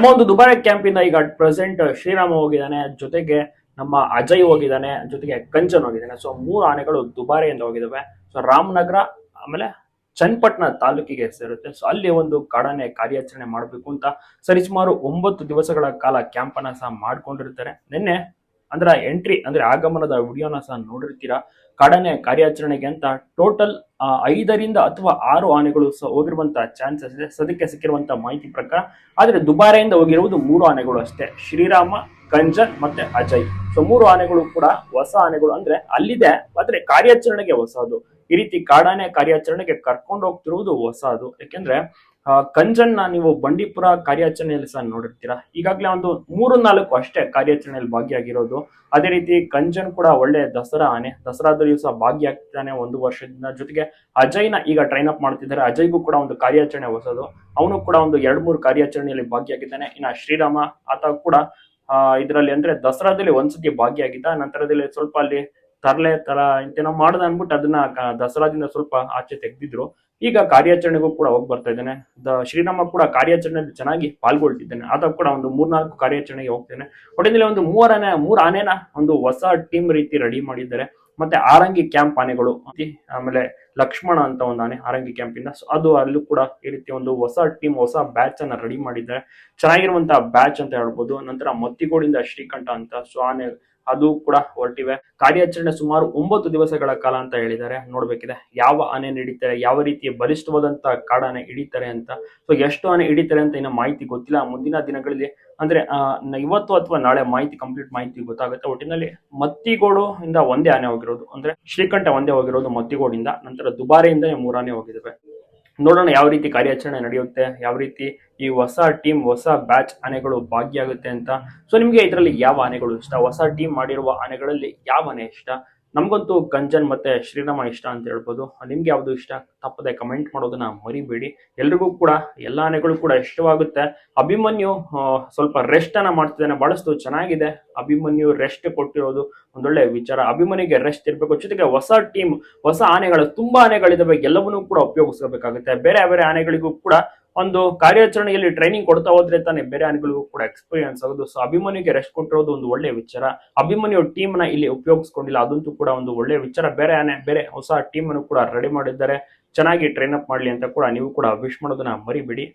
ನಮ್ಮ ಒಂದು ದುಬಾರೆ ಕ್ಯಾಂಪ್ ಇಂದ ಈಗ ಪ್ರೆಸೆಂಟ್ ಶ್ರೀರಾಮ ಹೋಗಿದ್ದಾನೆ, ಜೊತೆಗೆ ನಮ್ಮ ಅಜಯ್ ಹೋಗಿದ್ದಾನೆ, ಜೊತೆಗೆ ಕಂಚನ್ ಹೋಗಿದ್ದಾನೆ. ಸೊ ಮೂರು ಆನೆಗಳು ದುಬಾರೆಯಿಂದ ಹೋಗಿದ್ದಾವೆ. ಸೊ ರಾಮನಗರ, ಆಮೇಲೆ ಚನ್ನಪಟ್ಟಣ ತಾಲೂಕಿಗೆ ಸೇರುತ್ತೆ. ಸೊ ಅಲ್ಲಿ ಒಂದು ಕಾಡಾನೆ ಕಾರ್ಯಾಚರಣೆ ಮಾಡಬೇಕು ಅಂತ ಸರಿಸುಮಾರು ಒಂಬತ್ತು ದಿವಸಗಳ ಕಾಲ ಕ್ಯಾಂಪ್ ಅನ್ನ ಸಹ ಮಾಡ್ಕೊಂಡಿರ್ತಾರೆ. ನಿನ್ನೆ ಅಂದ್ರೆ ಎಂಟ್ರಿ ಅಂದ್ರೆ ಆಗಮನದ ವಿಡಿಯೋನ ಸಹ ನೋಡಿರ್ತೀರಾ. ಕಡನೆ ಕಾರ್ಯಾಚರಣೆಗೆ ಅಂತ ಟೋಟಲ್ ಐದರಿಂದ ಅಥವಾ ಆರು ಆನೆಗಳು ಸಹ ಹೋಗಿರುವಂತ ಚಾನ್ಸಸ್ ಇದೆ. ಸದ್ಯಕ್ಕೆ ಸಿಕ್ಕಿರುವಂತಹ ಮಾಹಿತಿ ಪ್ರಕಾರ, ಆದ್ರೆ ದುಬಾರೆಯಿಂದ ಹೋಗಿರುವುದು ಮೂರು ಆನೆಗಳು ಅಷ್ಟೇ. ಶ್ರೀರಾಮ, ಕಂಜನ್ ಮತ್ತೆ ಅಜಯ್. ಸೊ ಮೂರು ಆನೆಗಳು ಕೂಡ ಹೊಸ ಆನೆಗಳು ಅಂದ್ರೆ ಅಲ್ಲಿದೆ, ಆದ್ರೆ ಕಾರ್ಯಾಚರಣೆಗೆ ಹೊಸದು. ಈ ರೀತಿ ಕಾಡಾನೆ ಕಾರ್ಯಾಚರಣೆಗೆ ಕರ್ಕೊಂಡು ಹೋಗ್ತಿರುವುದು ಹೊಸದು. ಯಾಕೆಂದ್ರೆ ಕಂಜನ್ನ ನೀವು ಬಂಡೀಪುರ ಕಾರ್ಯಾಚರಣೆಯಲ್ಲಿ ಸಹ ನೋಡಿರ್ತೀರಾ? ಈಗಾಗಲೇ ಒಂದು ಮೂರು ನಾಲ್ಕು ಅಷ್ಟೇ ಕಾರ್ಯಾಚರಣೆಯಲ್ಲಿ ಭಾಗಿಯಾಗಿರೋದು. ಅದೇ ರೀತಿ ಕಂಜನ್ ಕೂಡ ಒಳ್ಳೆ ದಸರಾ ಆನೆ. ದಸರಾದಲ್ಲಿ ಸಹ ಭಾಗಿಯಾಗ್ತಾನೆ ಒಂದು ವರ್ಷದಿಂದ. ಜೊತೆಗೆ ಅಜಯ್ನ ಈಗ ಟ್ರೈನ್ ಅಪ್ ಮಾಡ್ತಿದ್ದಾರೆ. ಅಜಯ್ಗೂ ಕೂಡ ಒಂದು ಕಾರ್ಯಾಚರಣೆ ಹೊಸದು. ಅವನು ಕೂಡ ಒಂದು ಎರಡು ಮೂರು ಕಾರ್ಯಾಚರಣೆಯಲ್ಲಿ ಭಾಗಿಯಾಗಿದ್ದಾನೆ. ಇನ್ನ ಶ್ರೀರಾಮ ಆತ ಕೂಡ ಇದರಲ್ಲಿ ಅಂದ್ರೆ ದಸರಾದಲ್ಲಿ ಒಂದ್ಸತಿ ಭಾಗಿಯಾಗಿದ್ದ. ನಂತರದಲ್ಲಿ ಸ್ವಲ್ಪ ಅಲ್ಲಿ ತರಲೆ ತರ ಇಂತೇನೋ ಮಾಡ್ದ ಅನ್ಬಿಟ್ಟು ಅದನ್ನ ದಸರಾದಿಂದ ಸ್ವಲ್ಪ ಆಚೆ ತೆಗೆದಿದ್ರು. ಈಗ ಕಾರ್ಯಾಚರಣೆಗೂ ಕೂಡ ಹೋಗಿ ಬರ್ತಾ ಇದ್ದಾನೆ. ದ ಶ್ರೀರಾಮ ಕೂಡ ಕಾರ್ಯಾಚರಣೆಯಲ್ಲಿ ಚೆನ್ನಾಗಿ ಪಾಲ್ಗೊಳ್ತಿದ್ದಾನೆ. ಆತ ಕೂಡ ಒಂದು ಮೂರ್ನಾಲ್ಕು ಕಾರ್ಯಾಚರಣೆಗೆ ಹೋಗ್ತೇನೆ. ಒಟ್ಟಿನಲ್ಲಿ ಒಂದು ಮೂರನೇ ಮೂರ್ ಆನೆನ ಒಂದು ಹೊಸ ಟೀಮ್ ರೀತಿ ರೆಡಿ ಮಾಡಿದ್ದಾರೆ. ಮತ್ತೆ ಆರಂಗಿ ಕ್ಯಾಂಪ್ ಆನೆಗಳು ಆಮೇಲೆ ಲಕ್ಷ್ಮಣ ಅಂತ ಒಂದು ಆನೆ ಆರಂಗಿ ಕ್ಯಾಂಪ್ ಇಂದ ಅದು ಅಲ್ಲೂ ಕೂಡ ಈ ರೀತಿ ಒಂದು ಹೊಸ ಟೀಮ್, ಹೊಸ ಬ್ಯಾಚ್ ಅನ್ನ ರೆಡಿ ಮಾಡಿದ್ದಾರೆ. ಚೆನ್ನಾಗಿರುವಂತಹ ಬ್ಯಾಚ್ ಅಂತ ಹೇಳ್ಬೋದು. ನಂತರ ಮತ್ತಿಗೋಡಿಂದ ಶ್ರೀಕಂಠ ಅಂತ, ಸೊ ಆನೆ ಅದು ಕೂಡ ಹೊರಟಿವೆ. ಕಾರ್ಯಾಚರಣೆ ಸುಮಾರು ಒಂಬತ್ತು ದಿವಸಗಳ ಕಾಲ ಅಂತ ಹೇಳಿದ್ದಾರೆ. ನೋಡ್ಬೇಕಿದೆ. ಯಾವ ಆನೆ ಹಿಡಿತಾರೆ, ಯಾವ ರೀತಿಯ ಬಲಿಷ್ಠವಾದಂತಹ ಕಾಡಾನೆ ಹಿಡಿತಾರೆ ಅಂತ. ಸೊ ಎಷ್ಟು ಆನೆ ಹಿಡಿತಾರೆ ಅಂತ ಇನ್ನು ಮಾಹಿತಿ ಗೊತ್ತಿಲ್ಲ. ಮುಂದಿನ ದಿನಗಳಲ್ಲಿ, ಅಂದ್ರೆ ಇವತ್ತು ಅಥವಾ ನಾಳೆ ಮಾಹಿತಿ, ಕಂಪ್ಲೀಟ್ ಮಾಹಿತಿ ಗೊತ್ತಾಗುತ್ತೆ. ಒಟ್ಟಿನಲ್ಲಿ ಮತ್ತಿಗೋಡು ಇಂದ ಒಂದೇ ಆನೆ ಹೋಗಿರೋದು. ಅಂದ್ರೆ ಶ್ರೀಕಂಠ ಒಂದೇ ಹೋಗಿರೋದು ಮತ್ತಿಗೋಡಿಂದ. ನಂತರ ದುಬಾರೆಯಿಂದ ಮೂರನೇ ಹೋಗಿದ್ದಾವೆ ನೋಡೋಣ ಯಾವ ರೀತಿ ಕಾರ್ಯಾಚರಣೆ ನಡೆಯುತ್ತೆ, ಯಾವ ರೀತಿ ಈ ಹೊಸ ಟೀಮ್ ಹೊಸ ಬ್ಯಾಚ್ ಆನೆಗಳು ಭಾಗಿಯಾಗುತ್ತೆ ಅಂತ. ಸೊ ನಿಮಗೆ ಇದರಲ್ಲಿ ಯಾವ ಆನೆಗಳು ಇಷ್ಟ? ಹೊಸ ಟೀಮ್ ಮಾಡಿರುವ ಆನೆಗಳಲ್ಲಿ ಯಾವ ಆನೆ ಇಷ್ಟ? ನಮಗಂತೂ ಕಂಜನ್ ಮತ್ತೆ ಶ್ರೀರಾಮ ಇಷ್ಟ ಅಂತ ಹೇಳ್ಬೋದು. ನಿಮ್ಗೆ ಯಾವ್ದು ಇಷ್ಟ? ತಪ್ಪದೆ ಕಮೆಂಟ್ ಮಾಡೋದನ್ನ ಮರಿಬೇಡಿ. ಎಲ್ರಿಗೂ ಕೂಡ, ಎಲ್ಲ ಆನೆಗಳು ಕೂಡ ಇಷ್ಟವಾಗುತ್ತೆ. ಅಭಿಮನ್ಯು ಸ್ವಲ್ಪ ರೆಸ್ಟ್ ಅನ್ನ ಮಾಡ್ತಿದ್ದಾನೆ. ಬಹಳಷ್ಟು ಚೆನ್ನಾಗಿದೆ. ಅಭಿಮನ್ಯು ರೆಸ್ಟ್ ಕೊಟ್ಟಿರೋದು ಒಂದೊಳ್ಳೆ ವಿಚಾರ. ಅಭಿಮನಿಗೆ ರೆಸ್ಟ್ ಇರಬೇಕು. ಜೊತೆಗೆ ಹೊಸ ಟೀಮ್ ಹೊಸ ಆನೆಗಳು, ತುಂಬಾ ಆನೆಗಳಿದಾವೆ. ಎಲ್ಲವನ್ನೂ ಕೂಡ ಉಪಯೋಗಿಸಬೇಕಾಗುತ್ತೆ ಬೇರೆ ಬೇರೆ ಆನೆಗಳಿಗೂ ಕೂಡ ಒಂದು ಕಾರ್ಯಾಚರಣೆಯಲ್ಲಿ ಟ್ರೈನಿಂಗ್ ಕೊಡ್ತಾ ಹೋದ್ರೆ ತಾನೇ ಬೇರೆ ಆನೆಗಳಿಗೂ ಕೂಡ ಎಕ್ಸ್ಪೀರಿಯನ್ಸ್ ಆಗೋದು. ಸೊ ಅಭಿಮನ್ಯುಗೆ ರೆಸ್ಟ್ ಕೊಟ್ಟಿರೋದು ಒಂದು ಒಳ್ಳೆ ವಿಚಾರ. ಅಭಿಮನ್ಯು ಟೀಮ್ನ ಇಲ್ಲಿ ಉಪಯೋಗಿಸ್ಕೊಂಡಿಲ್ಲ. ಅದಂತೂ ಕೂಡ ಒಂದು ಒಳ್ಳೆ ವಿಚಾರ. ಬೇರೆ ಆನೆ, ಬೇರೆ ಹೊಸ ಟೀಮ್ ಅನ್ನು ಕೂಡ ರೆಡಿ ಮಾಡಿದ್ದಾರೆ. ಚೆನ್ನಾಗಿ ಟ್ರೈನ್ ಅಪ್ ಮಾಡ್ಲಿ ಅಂತ ಕೂಡ ನೀವು ಕೂಡ ವಿಶ್ ಮಾಡೋದನ್ನ ಮರಿಬೇಡಿ.